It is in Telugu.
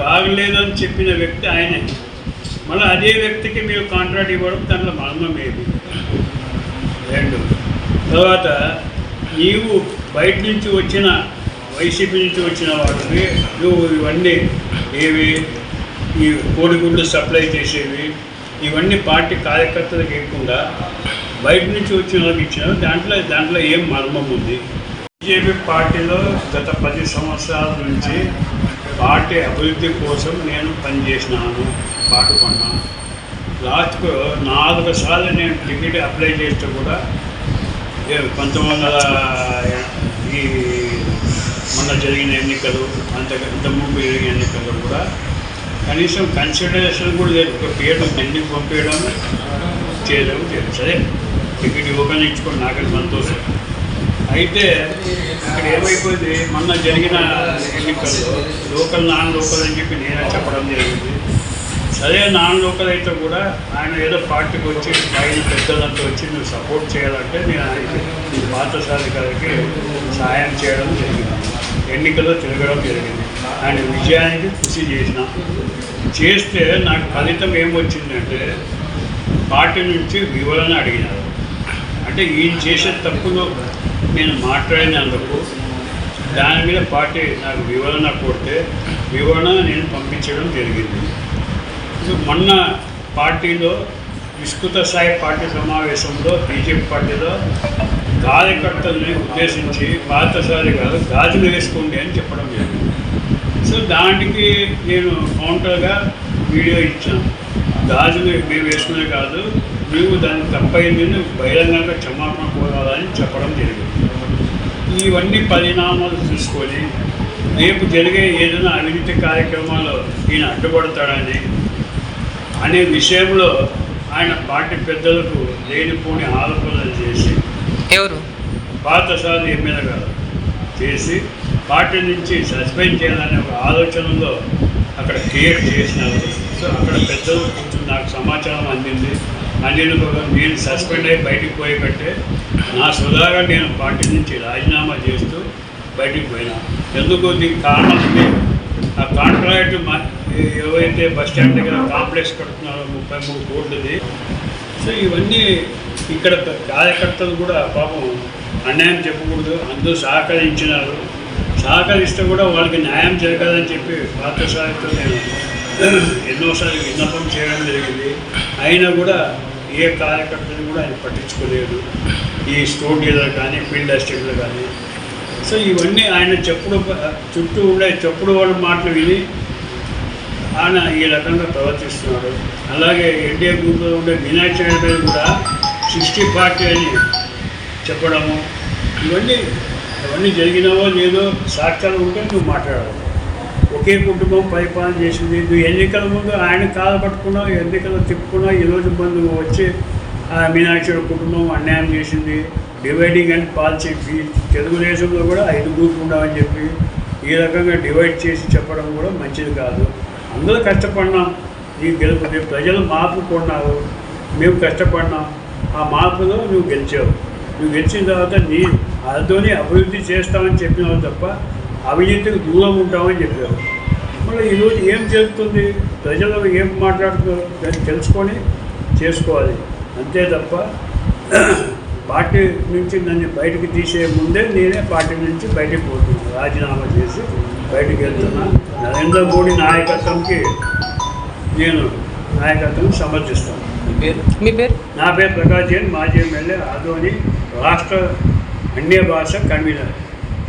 బాగలేదని చెప్పిన వ్యక్తి ఆయనే. మళ్ళీ అదే వ్యక్తికి మీరు కాంట్రాక్ట్ ఇవ్వడం దాంట్లో మర్మం రెండు. తర్వాత నీవు బయట నుంచి వచ్చిన వైసీపీ నుంచి వచ్చిన వాటిని నువ్వు ఇవన్నీ ఏవి? ఈ కోడిగుడ్లు సప్లై చేసేవి? ఇవన్నీ పార్టీ కార్యకర్తలకు ఇవ్వకుండా బయట నుంచి వచ్చిన వాళ్ళకి ఇచ్చిన దాంట్లో దాంట్లో ఏం మర్మం ఉంది? బీజేపీ పార్టీలో గత పది సంవత్సరాల నుంచి పార్టీ అభివృద్ధి కోసం నేను పనిచేసినాను పాటుకున్నాను లాస్ట్కు నాలుగు సార్లు నేను టికెట్ అప్లై చేస్తే కూడా పంతొమ్మిది వందల ఈ మొన్న జరిగిన ఎన్నికలు అంత ఇంతకుముందు ముందు జరిగిన ఎన్నికల్లో కూడా కనీసం కన్సిడరేషన్ కూడా లేదు. ఒక పేరు ఢిల్లీకి పంపించడం చేయడం సరే టికెట్ ఇవ్వగానే ఇచ్చుకోండి నాకు సంతోషం. అయితే ఇక్కడ ఏమైపోయింది? మొన్న జరిగిన ఎన్నికల్లో లోకల్ నాన్ లోకల్ అని చెప్పి నేనే చెప్పడం జరిగింది. సరే నాన్ లోకల్ అయితే కూడా ఆయన ఏదో పార్టీకి వచ్చి ఆయన పెద్దలంతా వచ్చి నువ్వు సపోర్ట్ చేయాలంటే నేను ఆయనకి ఈ పార్థసారి గారికి సహాయం చేయడం జరిగింది. ఎన్నికల్లో తిరగడం జరిగింది. ఆయన విజయానికి కృషి చేసిన. చేస్తే నాకు ఫలితం ఏమొచ్చిందంటే పార్టీ నుంచి వివరణ అడిగినారు. అంటే ఈయన చేసే తప్పులో నేను మాట్లాడినందుకు దాని మీద పార్టీ నాకు వివరణ కొడితే వివరణ నేను పంపించడం జరిగింది. సో మొన్న పార్టీలో విస్తృత స్థాయి పార్టీ సమావేశంలో బీజేపీ పార్టీలో కార్యకర్తల్ని ఉద్దేశించి పాతసారి గారు గాజులు వేసుకోండి అని చెప్పడం జరిగింది. సో దానికి నేను కౌంటర్గా వీడియో ఇచ్చాను. గాజులు మేము వేసుకునే కాదు నీవు దానికి తప్పైంది బహిరంగంగా క్షమాపణ కోరాలని చెప్పడం జరిగింది. ఇవన్నీ పరిణామాలు చూసుకొని రేపు జరిగే ఏదైనా అవినీతి కార్యక్రమాల్లో ఈయన అడ్డుపడతాడని అనే విషయంలో ఆయన పార్టీ పెద్దలకు లేనిపోని ఆరోపణలు చేసి ఎవరు? పార్థసారి ఎమ్మెల్యే గారు చేసి పార్టీ నుంచి సస్పెండ్ చేయాలనే ఒక ఆలోచనలో అక్కడ క్రియేట్ చేసినారు. సో అక్కడ పెద్దలు కొంచెం నాకు సమాచారం అందింది. అందిన నేను సస్పెండ్ అయ్యి బయటికి పోయి నా సుధాగా నేను పార్టీ నుంచి రాజీనామా చేస్తూ బయటికి పోయినా. ఎందుకు దీనికి కారణం ఉంది ఆ కాంట్రాక్ట్ ఏవైతే బస్ స్టాండ్ దగ్గర కాంప్లెక్స్ కడుతున్నారో ముప్పై మూడు కోట్లది. సో ఇవన్నీ ఇక్కడ కార్యకర్తలు కూడా పాపం అన్యాయం చెప్పకూడదు. అందరూ సహకరించినారు. సహకరిస్తే కూడా వాళ్ళకి న్యాయం జరగదని చెప్పి పాత్రసారితో నేను ఎన్నోసారి విన్నపం చేయడం జరిగింది. అయినా కూడా ఏ కార్యకర్తలు కూడా ఆయన పట్టించుకోలేదు. ఈ స్టోర్ డీలర్ కానీ ఫీల్డ్ అసిస్టెంట్లు కానీ. సో ఇవన్నీ ఆయన చెప్పుడు చుట్టూ ఉండే చెప్పుడు వాళ్ళ మాటలు విని ఆయన ఈ రకంగా ప్రవర్తిస్తున్నాడు. అలాగే ఎన్డీఏ గ్రూప్లో ఉండే వినాయక చవితి కూడా సిక్స్టీ పార్టీ అని చెప్పడము. ఇవన్నీ ఇవన్నీ జరిగినావో లేదో సాక్ష్యాలు ఉంటే నువ్వు మాట్లాడవు. ఒకే కుటుంబం పరిపాలన చేసింది? నువ్వు ఎన్నికల ముందు ఆయన కాలు పట్టుకున్నావు ఎన్నికలు తిప్పుకున్నావు ఈరోజు ముందు నువ్వు వచ్చి మీనాక్షి కుటుంబం అన్యాయం చేసింది? డివైడింగ్ అండ్ పాలసీ తెలుగుదేశంలో కూడా ఐదు గ్రూపులు ఉండవని చెప్పి ఈ రకంగా డివైడ్ చేసి చెప్పడం కూడా మంచిది కాదు. అందరూ కష్టపడినాం. ఈ గెలుపు ప్రజలు మార్పు కొన్నావు మేము కష్టపడినాం. ఆ మార్పులో నువ్వు గెలిచావు. నువ్వు గెలిచిన తర్వాత నీ అర్థంని అభివృద్ధి చేస్తామని చెప్పినావు తప్ప అవినీతికి దూరం ఉంటామని చెప్పావు. మళ్ళీ ఈరోజు ఏం జరుగుతుంది? ప్రజలు ఏం మాట్లాడుతున్నారు? దాన్ని తెలుసుకొని చేసుకోవాలి. అంతే తప్ప పార్టీ నుంచి నన్ను బయటకు తీసే ముందే నేనే పార్టీ నుంచి బయటకు పోతున్నాను రాజీనామా చేసి బయటకు వెళ్తున్నా. నరేంద్ర మోడీ నాయకత్వంకి నేను నాయకత్వం సమర్థిస్తాను. మీ పేరు? మీ పేరు? నా పేరు ప్రకాష్ జైన్ మాజీ ఎమ్మెల్యే ఆదోని రాష్ట్ర అన్య భాష కన్వీనర్.